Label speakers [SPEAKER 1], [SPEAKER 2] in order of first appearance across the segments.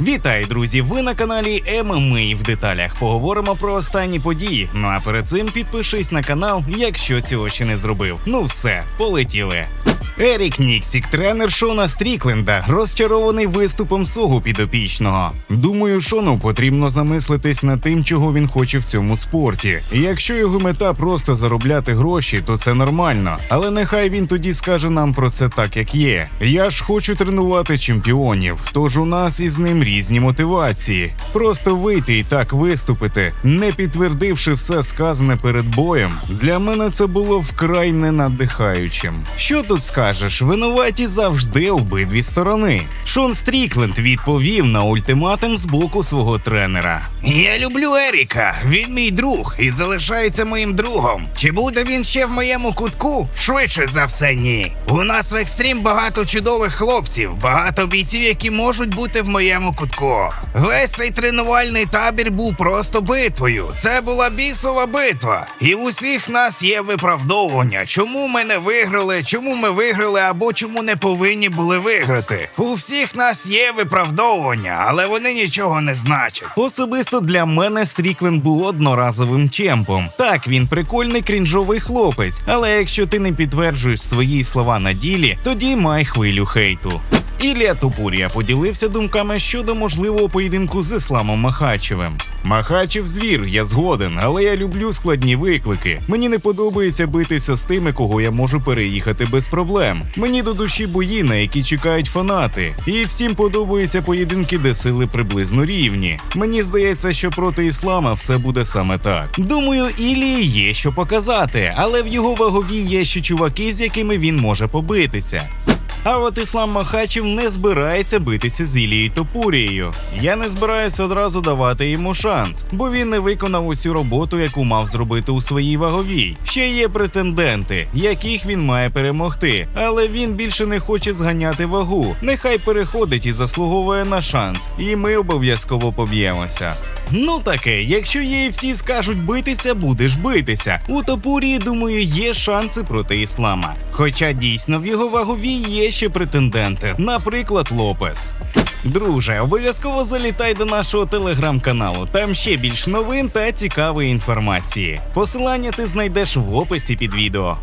[SPEAKER 1] Вітаю, друзі! Ви на каналі ММА в деталях. Поговоримо про останні події. Ну а перед цим підпишись на канал, якщо цього ще не зробив. Ну все, полетіли. Ерік Ніксік, тренер Шона Стрікленда, розчарований виступом свого підопічного. Думаю, Шону потрібно замислитись над тим, чого він хоче в цьому спорті. Якщо його мета просто заробляти гроші, то це нормально. Але нехай він тоді скаже нам про це так, як є. Я ж хочу тренувати чемпіонів, тож у нас із ним різні мотивації. Просто вийти і так виступити, не підтвердивши все сказане перед боєм, для мене це було вкрай ненадихаючим. Що тут скажеш? Винуваті завжди обидві сторони. Шон Стрікленд відповів на ультиматум з боку свого тренера.
[SPEAKER 2] Я люблю Еріка. Він мій друг і залишається моїм другом. Чи буде він ще в моєму кутку? Швидше за все, ні. У нас в екстрім багато чудових хлопців, багато бійців, які можуть бути в моєму кутку. Весь цей тренувальний табір був просто битвою. Це була бісова битва. І в усіх нас є виправдовування, чому ми не виграли, чому ми виграли або чому не повинні були виграти. У всіх нас є виправдовування, але вони нічого не значать.
[SPEAKER 1] Особисто для мене Стріклен був одноразовим чемпом. Так, він прикольний крінжовий хлопець, але якщо ти не підтверджуєш свої слова на ділі, тоді май хвилю хейту. Ілія Топурія поділився думками щодо можливого поєдинку з Ісламом Махачевим. Махачев звір, я згоден, але я люблю складні виклики. Мені не подобається битися з тими, кого я можу переїхати без проблем. Мені до душі бої, на які чекають фанати. І всім подобаються поєдинки, де сили приблизно рівні. Мені здається, що проти іслама все буде саме так. Думаю, Ілії є що показати, але в його ваговій є ще чуваки, з якими він може побитися. А от Іслам Махачев не збирається битися з Ілією Топурією. Я не збираюся одразу давати йому шанс, бо він не виконав усю роботу, яку мав зробити у своїй ваговій. Ще є претенденти, яких він має перемогти, але він більше не хоче зганяти вагу. Нехай переходить і заслуговує на шанс, і ми обов'язково поб'ємося. Ну таке, якщо є всі скажуть битися, будеш битися. У Топурії, думаю, є шанси проти іслама. Хоча дійсно в його ваговій є ще претенденти, наприклад, Лопес. Друже, обов'язково залітай до нашого телеграм-каналу. Там ще більш новин та цікавої інформації. Посилання ти знайдеш в описі під відео.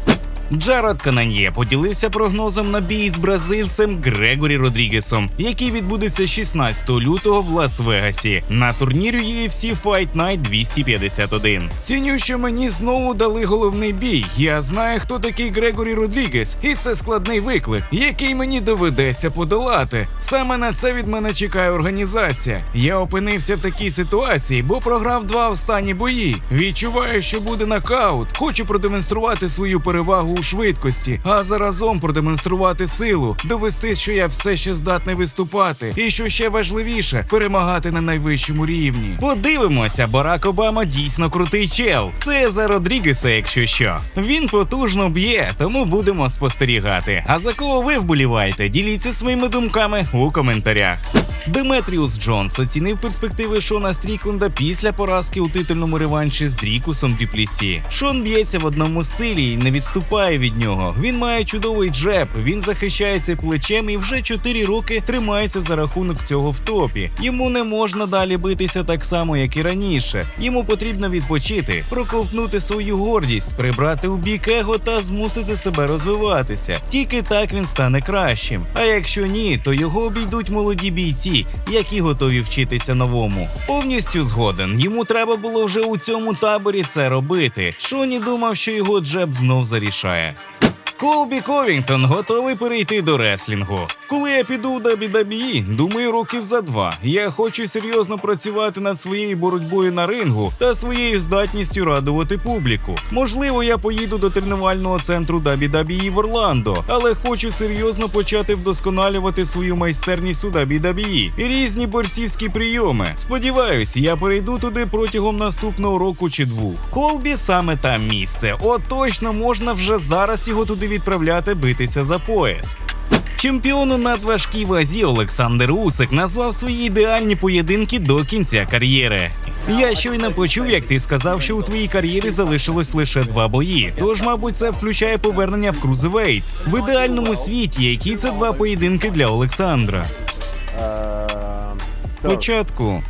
[SPEAKER 1] Джаред Кананьє поділився прогнозом на бій з бразильцем Грегорі Родрігесом, який відбудеться 16 лютого в Лас-Вегасі на турнірі UFC Fight Night 251. Ціню, що мені знову дали головний бій. Я знаю, хто такий Грегорі Родрігес, і це складний виклик, який мені доведеться подолати. Саме на це від мене чекає організація. Я опинився в такій ситуації, бо програв два останні бої. Відчуваю, що буде нокаут. Хочу продемонструвати свою перевагу швидкості, а заразом продемонструвати силу, довести, що я все ще здатний виступати, і що ще важливіше перемагати на найвищому рівні. Подивимося, Барак Обама дійсно крутий чел. Це за Родрігеса, якщо що. Він потужно б'є, тому будемо спостерігати. А за кого ви вболіваєте? Діліться своїми думками у коментарях. Деметріус Джонс оцінив перспективи Шона Стрікленда після поразки у титульному реванші з Дрікусом Дюплісі. Шон б'ється в одному стилі і не відступає від нього. Він має чудовий джеб, він захищається плечем і вже 4 роки тримається за рахунок цього в топі. Йому не можна далі битися так само, як і раніше. Йому потрібно відпочити, проковтнути свою гордість, прибрати у бік его та змусити себе розвиватися. Тільки так він стане кращим. А якщо ні, то його обійдуть молоді бійці, які готові вчитися новому. Повністю згоден. Йому треба було вже у цьому таборі це робити. Шоні думав, що його джеб знов зарішає. Колбі Ковінгтон готовий перейти до реслінгу. Коли я піду в WWE, думаю, років за два. Я хочу серйозно працювати над своєю боротьбою на рингу та своєю здатністю радувати публіку. Можливо, я поїду до тренувального центру WWE в Орландо, але хочу серйозно почати вдосконалювати свою майстерність у WWE і різні борцівські прийоми. Сподіваюсь, я перейду туди протягом наступного року чи двох. Колбі саме там місце. От точно можна вже зараз його туди відправляти битися за пояс. Чемпіон у надважкій вазі Олександр Усик назвав свої ідеальні поєдинки до кінця кар'єри. Я щойно почув, як ти сказав, що у твоїй кар'єрі залишилось лише два бої. Тож, мабуть, це включає повернення в Крузевейт. В ідеальному світі, які це два поєдинки для Олександра. Спочатку,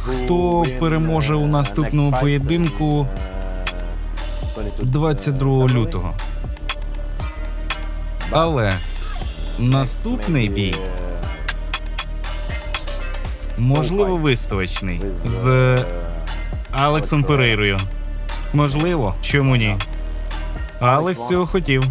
[SPEAKER 1] хто переможе у наступному поєдинку 22 лютого. Але наступний бій можливо виставочний з Алексом Перейрою. Можливо, чому ні? Алекс цього хотів.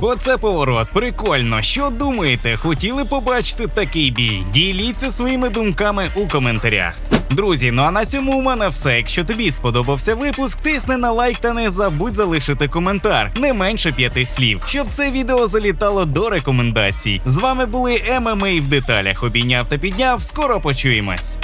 [SPEAKER 1] Оце поворот, прикольно. Що думаєте? Хотіли побачити такий бій? Діліться своїми думками у коментарях. Друзі, ну а на цьому у мене все. Якщо тобі сподобався випуск, тисни на лайк та не забудь залишити коментар, не менше п'яти слів, щоб це відео залітало до рекомендацій. З вами були ММА в деталях. Обійняв та підняв. Скоро почуємось.